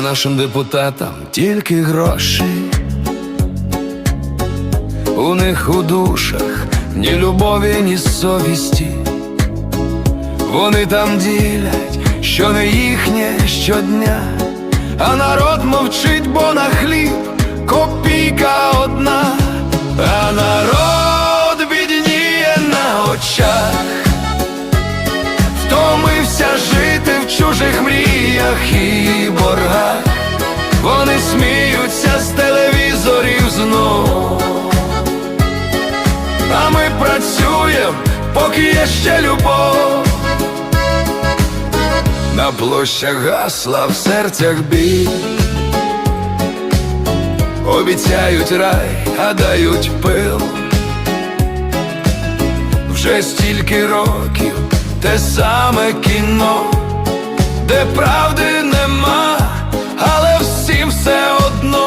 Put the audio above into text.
нашим депутатам тільки гроші. У них у душах ні любові, ні совісті. Вони там ділять, що не їхнє щодня, а народ мовчить, бо на хліб копійка одна, а народ бідніє на очах, втомився жити в чужих мріях і поки є ще любов. На площах гасла в серцях біль Обіцяють рай, а дають пил Вже стільки років те саме кіно, де правди